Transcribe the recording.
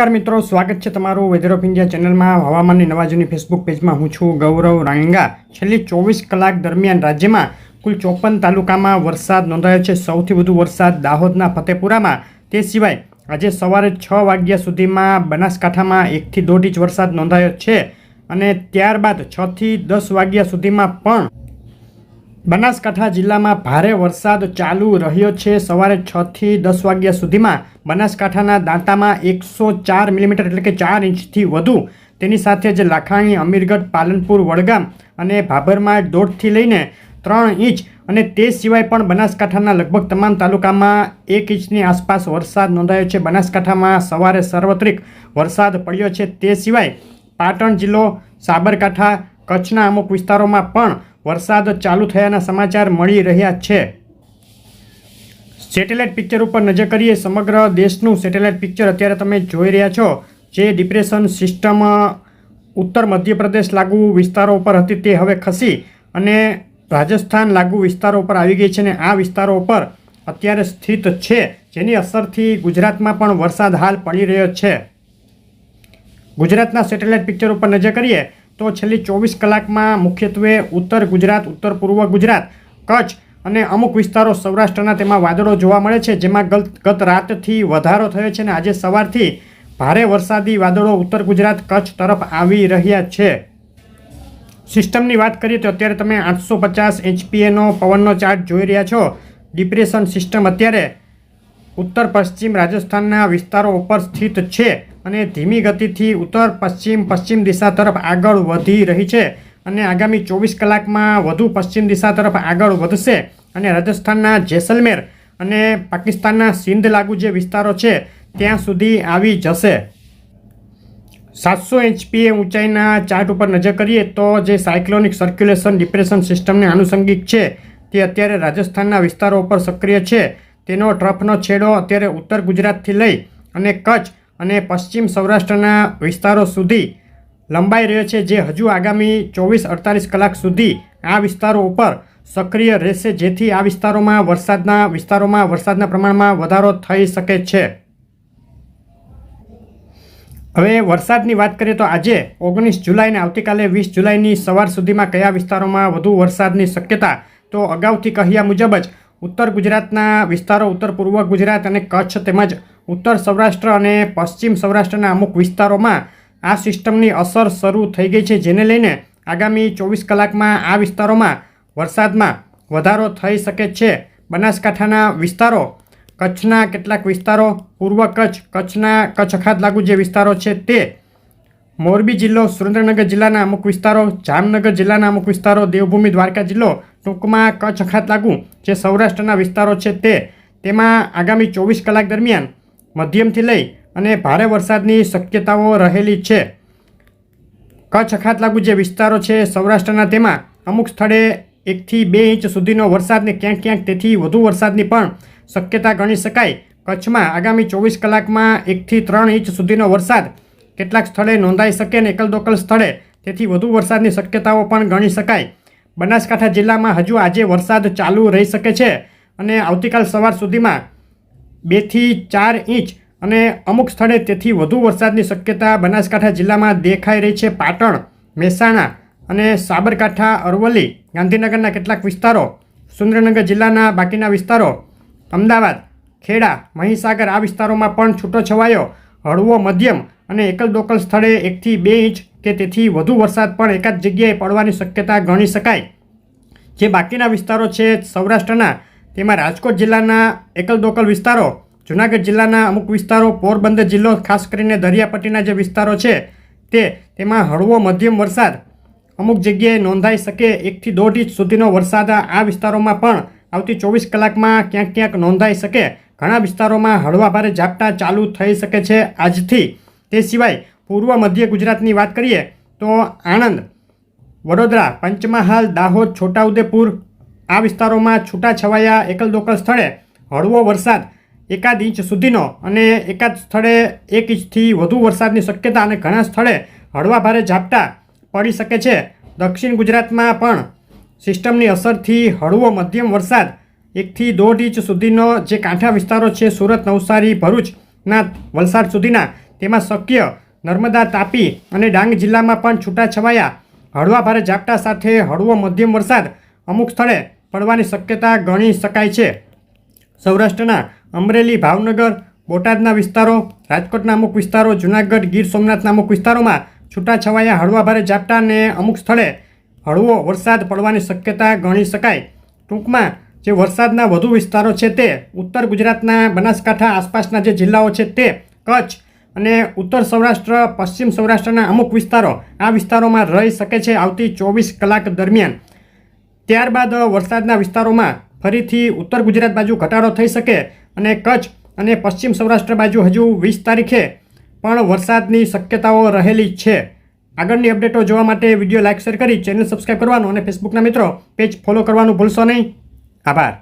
નમસ્કાર મિત્રો, સ્વાગત છે તમારું વેધર ઓફ ઇન્ડિયા ચેનલમાં. હવામાનની નવાજોની ફેસબુક પેજમાં હું છું ગૌરવ રાંગા. છેલ્લી ચોવીસ કલાક દરમિયાન રાજ્યમાં કુલ ચોપન તાલુકામાં વરસાદ નોંધાયો છે. સૌથી વધુ વરસાદ દાહોદના ફતેપુરામાં. તે સિવાય આજે સવારે છ વાગ્યા સુધીમાં બનાસકાંઠામાં એકથી દોઢ ઇંચ વરસાદ નોંધાયો છે અને ત્યારબાદ છથી દસ વાગ્યા સુધીમાં પણ બનાસકાંઠા જિલ્લામાં ભારે વરસાદ ચાલુ રહ્યો છે. સવારે છથી દસ વાગ્યા સુધીમાં બનાસકાંઠાના દાંતામાં એકસો ચાર મિલીમીટર એટલે કે ચાર ઇંચથી વધુ. તેની સાથે જ લાખાણી, અમીરગઢ, પાલનપુર, વડગામ અને ભાભરમાં દોઢથી લઈને ત્રણ ઇંચ અને તે સિવાય પણ બનાસકાંઠાના લગભગ તમામ તાલુકામાં એક ઇંચની આસપાસ વરસાદ નોંધાયો છે. બનાસકાંઠામાં સવારે સાર્વત્રિક વરસાદ પડ્યો છે. તે સિવાય પાટણ જિલ્લો, સાબરકાંઠા, કચ્છના અમુક વિસ્તારોમાં પણ વરસાદ ચાલુ થયાના સમાચાર મળી રહ્યા છે. સેટેલાઇટ પિક્ચર ઉપર નજર કરીએ, સમગ્ર દેશનું સેટેલાઇટ પિક્ચર અત્યારે તમે જોઈ રહ્યા છો. જે ડિપ્રેશન સિસ્ટમ, ઉત્તર મધ્યપ્રદેશ લાગુ વિસ્તારો ઉપર હતી તે હવે ખસી અને રાજસ્થાન લાગુ વિસ્તારો ઉપર આવી ગઈ છે અને આ વિસ્તારો ઉપર અત્યારે સ્થિત છે, જેની અસરથી ગુજરાતમાં પણ વરસાદ હાલ પડી રહ્યો છે. ગુજરાતના સેટેલાઇટ પિક્ચર ઉપર નજર કરીએ તો છેલ્લી ચોવીસ કલાકમાં મુખ્યત્વે ઉત્તર ગુજરાત, ઉત્તર પૂર્વ ગુજરાત, કચ્છ અને અમુક વિસ્તારો સૌરાષ્ટ્રના તેમાં વાદળો જોવા મળે છે, જેમાં ગત રાતથી વધારો થયો છે અને આજે સવારથી ભારે વરસાદી વાદળો ઉત્તર ગુજરાત, કચ્છ તરફ આવી રહ્યા છે. સિસ્ટમની વાત કરીએ તો અત્યારે તમે આઠસો પચાસ એચપીએનો પવનનો ચાર્ટ જોઈ રહ્યા છો. ડિપ્રેશન સિસ્ટમ અત્યારે ઉત્તર પશ્ચિમ રાજસ્થાનના વિસ્તારો ઉપર સ્થિત છે અને ધીમી ગતિથી ઉત્તર પશ્ચિમ પશ્ચિમ દિશા તરફ આગળ વધી રહી છે અને આગામી ચોવીસ કલાકમાં વધુ પશ્ચિમ દિશા તરફ આગળ વધશે અને રાજસ્થાનના જેસલમેર અને પાકિસ્તાનના સિંધ લાગુ જે વિસ્તારો છે, ત્યાં સુધી આવી જશે. સાતસો એચપીએ ઊંચાઈના ચાર્ટ ઉપર નજર કરીએ તો જે સાયક્લોનિક સર્ક્યુલેશન ડિપ્રેશન સિસ્ટમને આનુષંગિક છે, તે અત્યારે રાજસ્થાનના વિસ્તારો ઉપર સક્રિય છે તેનો ટ્રફનો છેડો અત્યારે ઉત્તર ગુજરાતથી લઈ અને કચ્છ અને પશ્ચિમ સૌરાષ્ટ્રના વિસ્તારો સુધી લંબાઈ રહ્યો છે, જે હજુ આગામી ચોવીસ અડતાલીસ કલાક સુધી આ વિસ્તારો ઉપર સક્રિય રહેશે, જેથી આ વિસ્તારોમાં વરસાદના વિસ્તારોમાં વરસાદના પ્રમાણમાં વધારો થઈ શકે છે. હવે વરસાદની વાત કરીએ તો આજે ઓગણીસ જુલાઈને, આવતીકાલે વીસ જુલાઈની સવાર સુધીમાં કયા વિસ્તારોમાં વધુ વરસાદની શક્યતા? તો અગાઉથી કહ્યા મુજબ જ ઉત્તર ગુજરાતના વિસ્તારો, ઉત્તર પૂર્વ ગુજરાત અને કચ્છ તેમજ ઉત્તર સૌરાષ્ટ્ર અને પશ્ચિમ સૌરાષ્ટ્રના અમુક વિસ્તારોમાં આ સિસ્ટમની અસર શરૂ થઈ ગઈ છે, જેને લઈને આગામી ચોવીસ કલાકમાં આ વિસ્તારોમાં વરસાદમાં વધારો થઈ શકે છે. બનાસકાંઠાના વિસ્તારો, કચ્છના કેટલાક વિસ્તારો, પૂર્વ કચ્છ, કચ્છના કચ્છ અખાત લાગુ જે વિસ્તારો છે તે મોરબી જિલ્લો, સુરેન્દ્રનગર જિલ્લાના અમુક વિસ્તારો, જામનગર જિલ્લાના અમુક વિસ્તારો, દેવભૂમિ દ્વારકા જિલ્લો ટૂંકમાં કચ્છ અખાત લાગુ જે સૌરાષ્ટ્રના વિસ્તારો છે તે, તેમાં આગામી ચોવીસ કલાક દરમિયાન મધ્યમથી લઈ અને ભારે વરસાદની શક્યતાઓ રહેલી છે. કચ્છ અખાત લાગુ જે વિસ્તારો છે સૌરાષ્ટ્રના તેમાં અમુક સ્થળે એકથી બે ઇંચ સુધીનો વરસાદને ક્યાંક ક્યાંક તેથી વધુ વરસાદની પણ શક્યતા ગણી શકાય. કચ્છમાં આગામી ચોવીસ કલાકમાં એકથી ત્રણ ઇંચ સુધીનો વરસાદ કેટલાક સ્થળે નોંધાઈ શકે અને એકલ દોકલ સ્થળે તેથી વધુ વરસાદની શક્યતાઓ પણ ગણી શકાય. બનાસકાંઠા જિલ્લામાં હજુ આજે વરસાદ ચાલુ રહી શકે છે અને આવતીકાલ સવાર સુધીમાં બેથી ચાર ઇંચ અને અમુક સ્થળે તેથી વધુ વરસાદની શક્યતા બનાસકાંઠા જિલ્લામાં દેખાઈ રહી છે. પાટણ, મહેસાણા અને સાબરકાંઠા, અરવલ્લી, ગાંધીનગરના કેટલાક વિસ્તારો, સુરેન્દ્રનગર જિલ્લાના બાકીના વિસ્તારો, અમદાવાદ, ખેડા, મહીસાગર આ વિસ્તારોમાં પણ છૂટો છવાયો હળવો મધ્યમ અને એકલ દોકલ સ્થળે એકથી બે ઇંચ કે તેથી વધુ વરસાદ પણ એકાદ જગ્યાએ પડવાની શક્યતા ગણી શકાય. જે બાકીના વિસ્તારો છે સૌરાષ્ટ્રના, તેમાં રાજકોટ જિલ્લાના એકલ દોકલ વિસ્તારો, જુનાગઢ જિલ્લાના અમુક વિસ્તારો, પોરબંદર જિલ્લો, ખાસ કરીને દરિયાપટ્ટીના જે વિસ્તારો છે, તે તેમાં હળવો મધ્યમ વરસાદ. અમુક જગ્યાએ નોંધાઈ શકે એકથી દોઢ ઇંચ સુધીનો વરસાદ આ વિસ્તારોમાં પણ આવતી ચોવીસ કલાકમાં ક્યાંક ક્યાંક નોંધાઈ શકે. ઘણા વિસ્તારોમાં હળવા ભારે ઝાપટા ચાલુ થઈ શકે છે આજથી. તે સિવાય પૂર્વ મધ્ય ગુજરાતની વાત કરીએ તો આણંદ, વડોદરા, પંચમહાલ, દાહોદ, છોટાઉદેપુર આ વિસ્તારોમાં છૂટાછવાયા એકલ દોકલ સ્થળે હળવો વરસાદ એકાદ ઇંચ સુધીનો અને એકાદ સ્થળે એક ઇંચથી વધુ વરસાદની શક્યતા અને ઘણા સ્થળે હળવા ભારે ઝાપટા પડી શકે છે. દક્ષિણ ગુજરાતમાં પણ સિસ્ટમની અસરથી હળવો મધ્યમ વરસાદ એકથી દોઢ ઇંચ સુધીનો જે કાંઠા વિસ્તારો છે, સુરત, નવસારી, ભરૂચના વલસાડ સુધીના, તેમાં શક્ય નર્મદા તાપી અને ડાંગ જિલ્લામાં પણ છૂટાછવાયા. હળવા ભારે ઝાપટા સાથે હળવો મધ્યમ વરસાદ અમુક સ્થળે પડવાની શક્યતા ગણી શકાય છે. સૌરાષ્ટ્રના અમરેલી, ભાવનગર, બોટાદના વિસ્તારો, રાજકોટના અમુક વિસ્તારો, જૂનાગઢ, ગીર સોમનાથના અમુક વિસ્તારોમાં છૂટાછવાયા હળવા ભારે ઝાપટા અને અમુક સ્થળે હળવો વરસાદ પડવાની શક્યતા ગણી શકાય. ટૂંકમાં જે વરસાદના વધુ વિસ્તારો છે તે ઉત્તર ગુજરાતના બનાસકાંઠા આસપાસના જે જિલ્લાઓ છે તે કચ્છ અને ઉત્તર સૌરાષ્ટ્ર, પશ્ચિમ સૌરાષ્ટ્રના અમુક વિસ્તારો આ વિસ્તારોમાં રહી શકે છે આવતી ચોવીસ કલાક દરમિયાન. ત્યારબાદ વરસાદના વિસ્તારોમાં ફરીથી ઉત્તર ગુજરાત બાજુ ઘટાડો થઈ શકે અને કચ્છ અને પશ્ચિમ સૌરાષ્ટ્ર બાજુ હજુ વીસ તારીખે પણ વરસાદની શક્યતાઓ રહેલી છે. આગળની અપડેટો જોવા માટે વીડિયો લાઇક શેર કરી ચેનલ સબસ્ક્રાઈબ કરવાનું અને ફેસબુકના મિત્રો પેજ ફોલો કરવાનું ભૂલશો નહીં. આભાર.